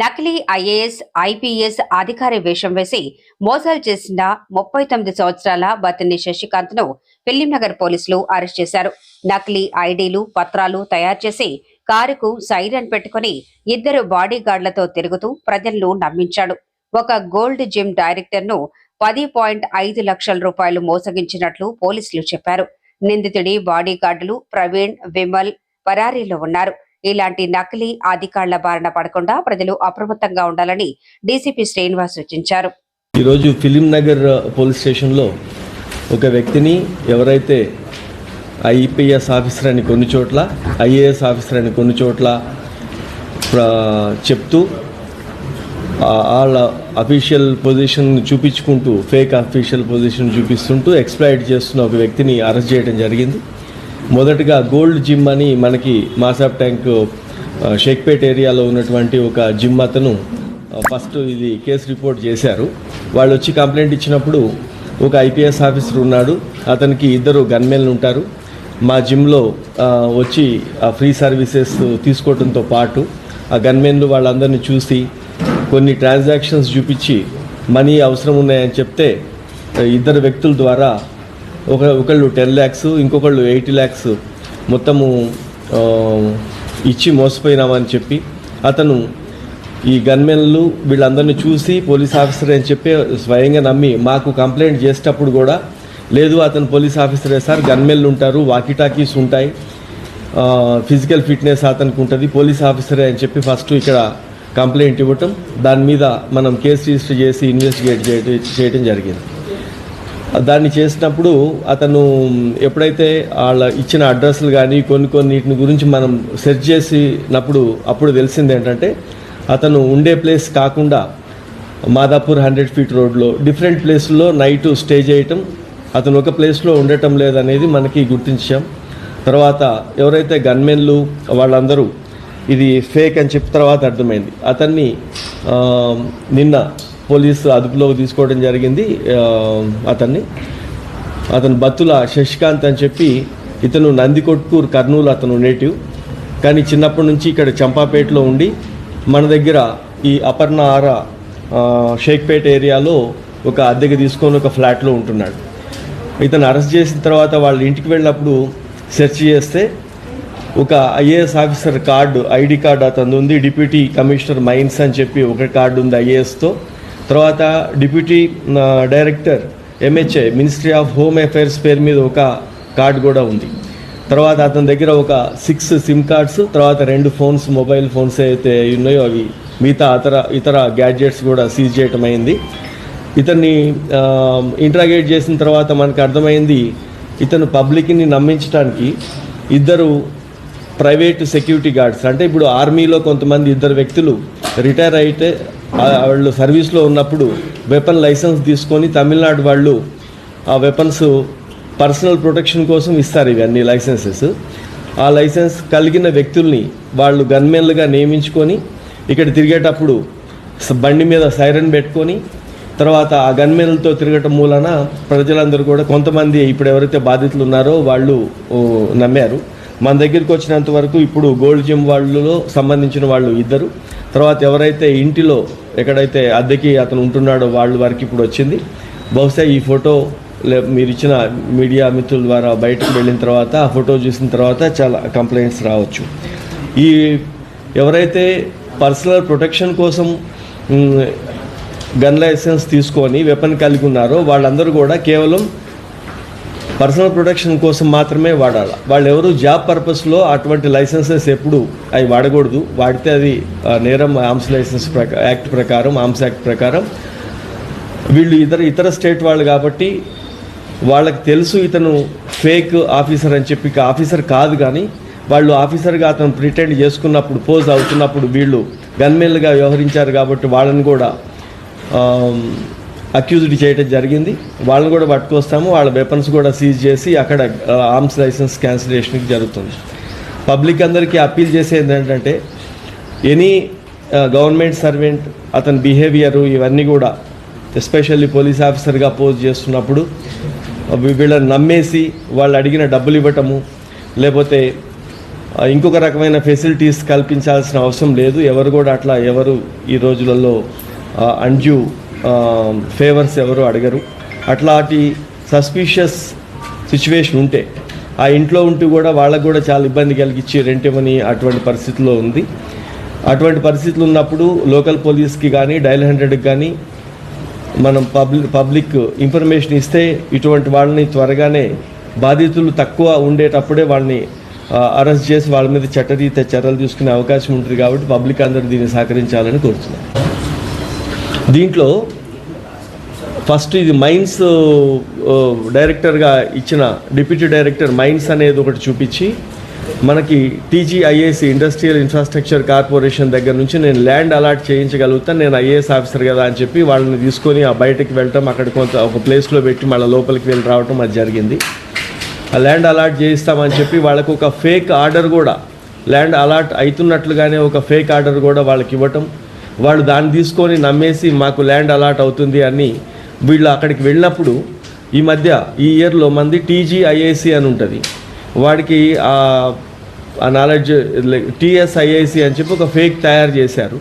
నకిలీ IAS IPS అధికారి వేషం వేసి మోసాలు చేసిన ముప్పై తొమ్మిది సంవత్సరాల బతిని శశికాంత్ను ఫిలింనగర్ పోలీసులు అరెస్ట్ చేశారు. నకిలీ ఐడీలు పత్రాలు తయారు చేసి కారుకు సైరన్ పెట్టుకుని ఇద్దరు బాడీ గార్డులతో తిరుగుతూ ప్రజలను నమ్మించాడు. ఒక గోల్డ్ జిమ్ డైరెక్టర్ను పది పాయింట్ ఐదు లక్షల రూపాయలు మోసగించినట్లు పోలీసులు చెప్పారు. నిందితుడి బాడీ గార్డులు ప్రవీణ్ విమల్ పరారీలో ఉన్నారు. ఇలాంటి నకిలీ అధికారుల బారిన పడకుండా ప్రజలు అప్రమత్తంగా ఉండాలని డీసీపీ శ్రీనివాస్ సూచించారు. ఈరోజు ఫిలిం నగర్ పోలీస్ స్టేషన్లో ఒక వ్యక్తిని ఎవరైతే ఐపీఎస్ ఆఫీసర్ అని కొన్ని చోట్ల ఐఏఎస్ ఆఫీసర్ అని కొన్ని చోట్ల చెప్తూ వాళ్ళ అఫీషియల్ పొజిషన్ చూపించుకుంటూ ఫేక్ అఫీషియల్ పొజిషన్ చూపిస్తుంటూ ఎక్స్ప్లాయిట్ చేస్తున్న ఒక వ్యక్తిని అరెస్ట్ చేయడం జరిగింది. మొదటగా గోల్డ్ జిమ్ అని మనకి మాసాబ్ ట్యాంక్ షేక్పేట్ ఏరియాలో ఉన్నటువంటి ఒక జిమ్ అతను ఫస్ట్ ఇది కేసు రిపోర్ట్ చేశారు. వాళ్ళు వచ్చి కంప్లైంట్ ఇచ్చినప్పుడు ఒక ఐపీఎస్ ఆఫీసర్ ఉన్నాడు. అతనికి ఇద్దరు గన్మెన్లు ఉంటారు. మా జిమ్లో వచ్చి ఆ ఫ్రీ సర్వీసెస్ తీసుకోవడంతో పాటు ఆ గన్మెన్లు వాళ్ళందరినీ చూసి కొన్ని ట్రాన్సాక్షన్స్ చూపించి మనీ అవసరం ఉన్నాయని చెప్తే ఇద్దరు వ్యక్తుల ద్వారా ఒక ఒకళ్ళు టెన్ ల్యాక్స్ ఇంకొకళ్ళు ఎయిటీ ల్యాక్స్ మొత్తము ఇచ్చి మోసపోయినామని చెప్పి అతను ఈ గన్మెన్లు వీళ్ళందరినీ చూసి పోలీస్ ఆఫీసర్ అని చెప్పి స్వయంగా నమ్మి మాకు కంప్లైంట్ చేసేటప్పుడు కూడా లేదు అతను పోలీస్ ఆఫీసరే సార్ గన్మెన్లు ఉంటారు వాకీటాకీస్ ఉంటాయి ఫిజికల్ ఫిట్నెస్ అతనికి ఉంటుంది పోలీస్ ఆఫీసరే అని చెప్పి ఫస్ట్ ఇక్కడ కంప్లైంట్ ఇవ్వటం దాని మీద మనం కేసు రిజిస్టర్ చేసి ఇన్వెస్టిగేట్ చేయడం చేయడం జరిగింది. దాన్ని చేసినప్పుడు అతను ఎప్పుడైతే వాళ్ళ ఇచ్చిన అడ్రస్లు కానీ కొన్ని కొన్నిటిని గురించి మనం సెర్చ్ చేసినప్పుడు అప్పుడు తెలిసింది ఏంటంటే అతను ఉండే ప్లేస్ కాకుండా మాదాపూర్ హండ్రెడ్ ఫీట్ రోడ్లో డిఫరెంట్ ప్లేస్లో నైట్ స్టే చేయటం అతను ఒక ప్లేస్లో ఉండటం లేదనేది మనకి గుర్తించాం. తర్వాత ఎవరైతే గన్మెన్లు వాళ్ళందరూ ఇది ఫేక్ అని చెప్పిన తర్వాత అర్థమైంది. అతన్ని నిన్న పోలీసు అదుపులోకి తీసుకోవడం జరిగింది. అతన్ని. అతను బత్తుల శశికాంత్ అని చెప్పి ఇతను నందికొట్కూరు కర్నూలు అతను నేటివ్. కానీ చిన్నప్పటి నుంచి ఇక్కడ చంపాపేటలో ఉండి మన దగ్గర ఈ అపర్ణ ఆర షేక్పేట ఏరియాలో ఒక అద్దెకి తీసుకొని ఒక ఫ్లాట్లో ఉంటున్నాడు. ఇతను అరెస్ట్ చేసిన తర్వాత వాళ్ళ ఇంటికి వెళ్ళినప్పుడు సెర్చ్ చేస్తే ఒక IAS officer card ID card అతను ఉంది. డిప్యూటీ కమిషనర్ మైన్స్ అని చెప్పి ఒక కార్డు ఉంది ఐఏఎస్తో. తర్వాత deputy director MHA ministry of home affairs పేరు మీద ఒక కార్డు కూడా ఉంది. తర్వాత అతని దగ్గర ఒక సిక్స్ సిమ్ కార్డ్స్ తర్వాత రెండు ఫోన్స్ మొబైల్ ఫోన్స్ అయితే ఉన్నాయో అవి మిగతా ఇతర ఇతర గ్యాడ్జెట్స్ కూడా సీజ్ చేయటం అయింది. ఇతన్ని ఇంట్రాగేట్ చేసిన తర్వాత మనకు అర్థమైంది ఇతను పబ్లిక్ని నమ్మించడానికి ఇద్దరు ప్రైవేట్ సెక్యూరిటీ గార్డ్స్ అంటే ఇప్పుడు ఆర్మీలో కొంతమంది ఇద్దరు వ్యక్తులు రిటైర్ అయితే వాళ్ళు సర్వీస్లో ఉన్నప్పుడు వెపన్ లైసెన్స్ తీసుకొని తమిళనాడు వాళ్ళు ఆ వెపన్స్ పర్సనల్ ప్రొటెక్షన్ కోసం ఇస్తారు ఇవన్నీ లైసెన్సెస్. ఆ లైసెన్స్ కలిగిన వ్యక్తుల్ని వాళ్ళు గన్మెన్లుగా నియమించుకొని ఇక్కడ తిరిగేటప్పుడు బండి మీద సైరన్ పెట్టుకొని తర్వాత ఆ గన్మెన్లతో తిరగటం మూలన ప్రజలందరూ కూడా కొంతమంది ఇప్పుడు ఎవరైతే బాధితులు ఉన్నారో వాళ్ళు నమ్మారు. మన దగ్గరికి వచ్చినంత వరకు ఇప్పుడు గోల్డ్ జిమ్ వాళ్ళలో సంబంధించిన వాళ్ళు ఇద్దరు. తర్వాత ఎవరైతే ఇంటిలో ఎక్కడైతే అద్దెకి అతను ఉంటున్నాడో వాళ్ళ వారికి ఇప్పుడు వచ్చింది. బహుశా ఈ ఫోటో లే- మీరు ఇచ్చిన మీడియా మిత్రుల ద్వారా బయటకు వెళ్ళిన తర్వాత ఆ ఫోటో చూసిన తర్వాత చాలా కంప్లైంట్స్ రావచ్చు. ఈ ఎవరైతే పర్సనల్ ప్రొటెక్షన్ కోసం గన్ లైసెన్స్ తీసుకొని వెపన్ కలిగి ఉన్నారో వాళ్ళందరూ కూడా కేవలం పర్సనల్ ప్రొటెక్షన్ కోసం మాత్రమే వాడాలి. వాళ్ళు ఎవరు జాబ్ పర్పస్లో అటువంటి లైసెన్సెస్ ఎప్పుడు అవి వాడకూడదు. వాడితే అది నేరం ఆర్మ్స్ లైసెన్స్ ప్రకా యాక్ట్ ప్రకారం ఆర్మ్స్ యాక్ట్ ప్రకారం. వీళ్ళు ఇతర ఇతర స్టేట్ వాళ్ళు కాబట్టి వాళ్ళకి తెలుసు ఇతను ఫేక్ ఆఫీసర్ అని చెప్పి ఆఫీసర్ కాదు కానీ వాళ్ళు ఆఫీసర్గా అతను ప్రిటెండ్ చేసుకున్నప్పుడు పోజ్ అవుతున్నప్పుడు వీళ్ళు గన్మెన్లుగా వ్యవహరించారు కాబట్టి వాళ్ళని కూడా అక్యూజ్డ్ చేయడం జరిగింది. వాళ్ళని కూడా పట్టుకొస్తాము. వాళ్ళ వెపన్స్ కూడా సీజ్ చేసి అక్కడ ఆర్మ్స్ లైసెన్స్ క్యాన్సిలేషన్కి జరుగుతుంది. పబ్లిక్ అందరికీ అప్పీల్ చేసేది ఏంటంటే ఎనీ గవర్నమెంట్ సర్వెంట్ అతని బిహేవియర్ ఇవన్నీ కూడా ఎస్పెషల్లీ పోలీస్ ఆఫీసర్గా పోజ్ చేస్తున్నప్పుడు వీళ్ళని నమ్మేసి వాళ్ళు అడిగిన డబ్బులు ఇవ్వటము లేకపోతే ఇంకొక రకమైన ఫెసిలిటీస్ కల్పించాల్సిన అవసరం లేదు. ఎవరు కూడా అట్లా ఎవరు ఈ రోజులలో అన్జ్యూ ఫేవర్స్ ఎవరు అడగరు. అట్లాంటి సస్పీషియస్ సిచ్యువేషన్ ఉంటే ఆ ఇంట్లో ఉంటూ కూడా వాళ్ళకు కూడా చాలా ఇబ్బంది కలిగించి రెంట్ ఇవ్వని అటువంటి పరిస్థితిలో ఉంది. అటువంటి పరిస్థితులు ఉన్నప్పుడు లోకల్ పోలీస్కి కానీ డైల్ హండ్రెడ్కి కానీ మనం పబ్లిక్ పబ్లిక్ ఇన్ఫర్మేషన్ ఇస్తే ఇటువంటి వాళ్ళని త్వరగానే బాధితులు తక్కువ ఉండేటప్పుడే వాళ్ళని అరెస్ట్ చేసి వాళ్ళ మీద చట్టరీత చర్యలు తీసుకునే అవకాశం ఉంటుంది కాబట్టి పబ్లిక్ అందరూ దీన్ని సహకరించాలని కోరుతున్నాను దీంట్లో ఫస్ట్ ఇది మైన్స్ డైరెక్టర్గా ఇచ్చిన డిప్యూటీ డైరెక్టర్ మైన్స్ అనేది ఒకటి చూపించి మనకి టీజీఐఏసి ఇండస్ట్రియల్ ఇన్ఫ్రాస్ట్రక్చర్ కార్పొరేషన్ దగ్గర నుంచి నేను ల్యాండ్ అలాట్ చేయించగలుగుతాను నేను ఐఏఎస్ ఆఫీసర్ కదా అని చెప్పి వాళ్ళని తీసుకొని ఆ బయటకు వెళ్ళటం అక్కడ కొంత ఒక ప్లేస్లో పెట్టి మళ్ళీ లోపలికి వెళ్ళి రావటం అది జరిగింది. ఆ ల్యాండ్ అలాట్ చేయిస్తామని చెప్పి వాళ్ళకు ఒక ఫేక్ ఆర్డర్ కూడా ల్యాండ్ అలాట్ అవుతున్నట్లుగానే ఒక ఫేక్ ఆర్డర్ కూడా వాళ్ళకి ఇవ్వటం వాళ్ళు దాన్ని తీసుకొని నమ్మేసి మాకు ల్యాండ్ అలాట్ అవుతుంది అని వీళ్ళు అక్కడికి వెళ్ళినప్పుడు ఈ మధ్య ఈ ఇయర్లో మంది టీజీఐఐసి అని ఉంటుంది. వాడికి ఆ ఆ నాలెడ్జ్ టీఎస్ఐఐసి అని చెప్పి ఒక ఫేక్ తయారు చేశారు.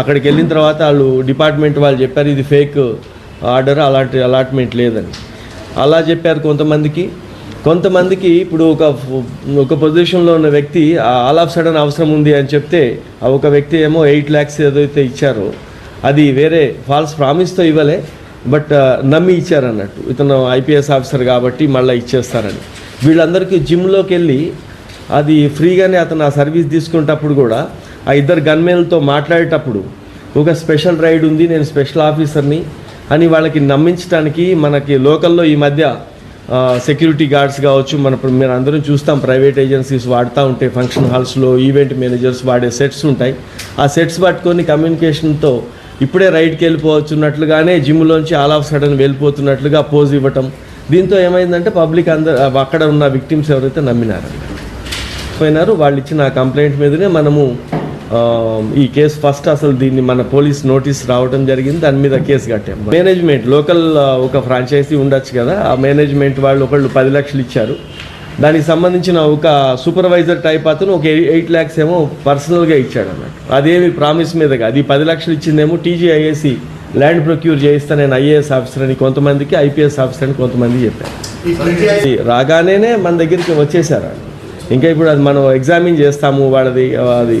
అక్కడికి వెళ్ళిన తర్వాత వాళ్ళు డిపార్ట్మెంట్ వాళ్ళు చెప్పారు ఇది ఫేక్ ఆర్డర్ అలాంటి అలాట్మెంట్ లేదని. అలా చెప్పారు కొంతమందికి. కొంతమందికి ఇప్పుడు ఒక ఒక పొజిషన్లో ఉన్న వ్యక్తి ఆల్ ఆఫ్ సడన్ అవసరం ఉంది అని చెప్తే ఒక వ్యక్తి ఏమో ఎయిట్ ల్యాక్స్ ఏదైతే ఇచ్చారో అది వేరే ఫాల్స్ ప్రామిస్తో ఇవ్వలే బట్ నమ్మి ఇచ్చారన్నట్టు. ఇతను ఐపీఎస్ ఆఫీసర్ కాబట్టి మళ్ళీ ఇచ్చేస్తారని. వీళ్ళందరికీ జిమ్లోకి వెళ్ళి అది ఫ్రీగానే అతను ఆ సర్వీస్ తీసుకునేటప్పుడు కూడా ఆ ఇద్దరు గన్మెన్లతో మాట్లాడేటప్పుడు ఒక స్పెషల్ రైడ్ ఉంది నేను స్పెషల్ ఆఫీసర్ని అని వాళ్ళకి నమ్మించడానికి మనకి లోకల్లో ఈ మధ్య సెక్యూరిటీ గార్డ్స్ కావచ్చు మన మీరు అందరం చూస్తాం ప్రైవేట్ ఏజెన్సీస్ వాడుతూ ఉంటాయి ఫంక్షన్ హాల్స్లో ఈవెంట్ మేనేజర్స్ వాడే సెట్స్ ఉంటాయి. ఆ సెట్స్ పట్టుకొని కమ్యూనికేషన్తో ఇప్పుడే రైడ్కి వెళ్ళిపోవచ్చున్నట్లుగానే జిమ్లోంచి ఆల్ ఆఫ్ సడన్ వెళ్ళిపోతున్నట్లుగా పోజ్ ఇవ్వటం. దీంతో ఏమైందంటే పబ్లిక్ అందరు అక్కడ ఉన్న విక్టిమ్స్ ఎవరైతే నమ్మినారు పోయినారు వాళ్ళు ఇచ్చిన కంప్లైంట్ మీదనే మనము ఈ కేసు ఫస్ట్ అసలు దీన్ని మన పోలీస్ నోటీస్ రావడం జరిగింది. దాని మీద కేసు కట్టాం. మేనేజ్మెంట్ లోకల్ ఒక ఫ్రాంచైజీ ఉండొచ్చు కదా. ఆ మేనేజ్మెంట్ వాళ్ళు ఒకళ్ళు పది లక్షలు ఇచ్చారు. దానికి సంబంధించిన ఒక సూపర్వైజర్ టైప్ అతను ఒక ఎయిట్ ల్యాక్స్ ఏమో పర్సనల్గా ఇచ్చాడు అన్నట్టు అదేమి ప్రామిస్ మీదగా అది పది లక్షలు ఇచ్చిందేమో టీజీఐఏసి ల్యాండ్ ప్రొక్యూర్ చేయిస్తా నేను ఐఏఎస్ ఆఫీసర్ అని కొంతమందికి ఐపీఎస్ ఆఫీసర్ అని కొంతమంది చెప్పారు. రాగానే మన దగ్గరికి వచ్చేసారు. ఇంకా ఇప్పుడు అది మనం ఎగ్జామిన్ చేస్తాము వాళ్ళది అది.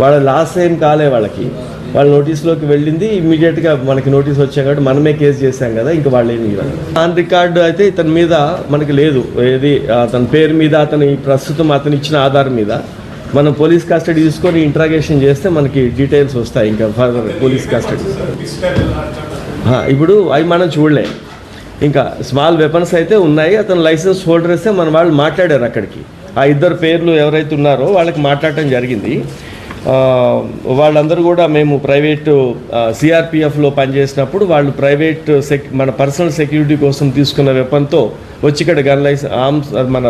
వాళ్ళ లాస్ట్ ఏం కాలే వాళ్ళకి. వాళ్ళ నోటీస్లోకి వెళ్ళింది ఇమీడియట్గా మనకి నోటీస్ వచ్చాం కాబట్టి మనమే కేసు చేశాం కదా ఇంకా వాళ్ళు ఏమి ఆన్ రికార్డు అయితే ఇతని మీద మనకి లేదు. ఏది అతని పేరు మీద అతని ప్రస్తుతం అతను ఇచ్చిన ఆధార్ మీద మనం పోలీస్ కస్టడీ తీసుకొని ఇంట్రాగేషన్ చేస్తే మనకి డీటెయిల్స్ వస్తాయి ఇంకా ఫర్దర్ పోలీస్ కస్టడీ ఇప్పుడు అవి మనం చూడలేం. ఇంకా స్మాల్ వెపన్స్ అయితే ఉన్నాయి అతను లైసెన్స్ హోల్డర్ హోల్డర్సే మన వాళ్ళు మాట్లాడారు అక్కడికి. ఆ ఇద్దరు పేర్లు ఎవరైతే ఉన్నారో వాళ్ళకి మాట్లాడటం జరిగింది. వాళ్ళందరూ కూడా మేము ప్రైవేటు సిఆర్పిఎఫ్లో పనిచేసినప్పుడు వాళ్ళు ప్రైవేట్ సెక్ మన పర్సనల్ సెక్యూరిటీ కోసం తీసుకున్న వెపన్తో వచ్చి ఇక్కడ గన్ లైసెన్స్ ఆర్మ్స్ మన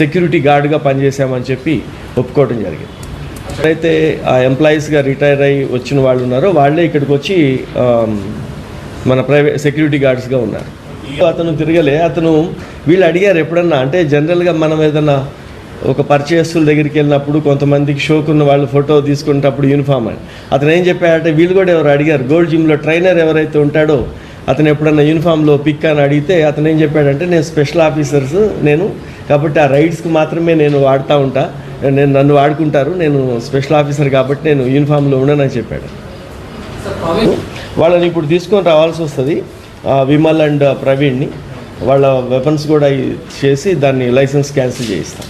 సెక్యూరిటీ గార్డ్గా పనిచేసామని చెప్పి ఒప్పుకోవడం జరిగింది. ఎవరైతే ఆ ఎంప్లాయీస్గా రిటైర్ అయ్యి వచ్చిన వాళ్ళు ఉన్నారో వాళ్ళే ఇక్కడికి వచ్చి మన ప్రైవేట్ సెక్యూరిటీ గార్డ్స్గా ఉన్నారు. అతను తిరగలే. అతను వీళ్ళు అడిగారు ఎప్పుడన్నా అంటే జనరల్గా మనం ఏదన్నా ఒక పరిచయస్తుల దగ్గరికి వెళ్ళినప్పుడు కొంతమందికి షోకున్న వాళ్ళు ఫోటో తీసుకుంటప్పుడు యూనిఫామ్ అని. అతను ఏం చెప్పాడంటే వీళ్ళు కూడా ఎవరు అడిగారు గోల్డ్ జిమ్లో ట్రైనర్ ఎవరైతే ఉంటాడో అతను ఎప్పుడన్నా యూనిఫామ్లో పిక్ అని అడిగితే అతను ఏం చెప్పాడంటే నేను స్పెషల్ ఆఫీసర్స్ నేను కాబట్టి ఆ రైడ్స్కి మాత్రమే నేను వాడుతూ ఉంటా నేను నన్ను వాడుకుంటారు నేను స్పెషల్ ఆఫీసర్ కాబట్టి నేను యూనిఫామ్లో ఉండనని చెప్పాడు. వాళ్ళని ఇప్పుడు తీసుకొని రావాల్సి వస్తుంది విమల్ అండ్ ప్రవీణ్ని. వాళ్ళ వెపన్స్ కూడా చేసి దాన్ని లైసెన్స్ క్యాన్సిల్ చేయిస్తాం.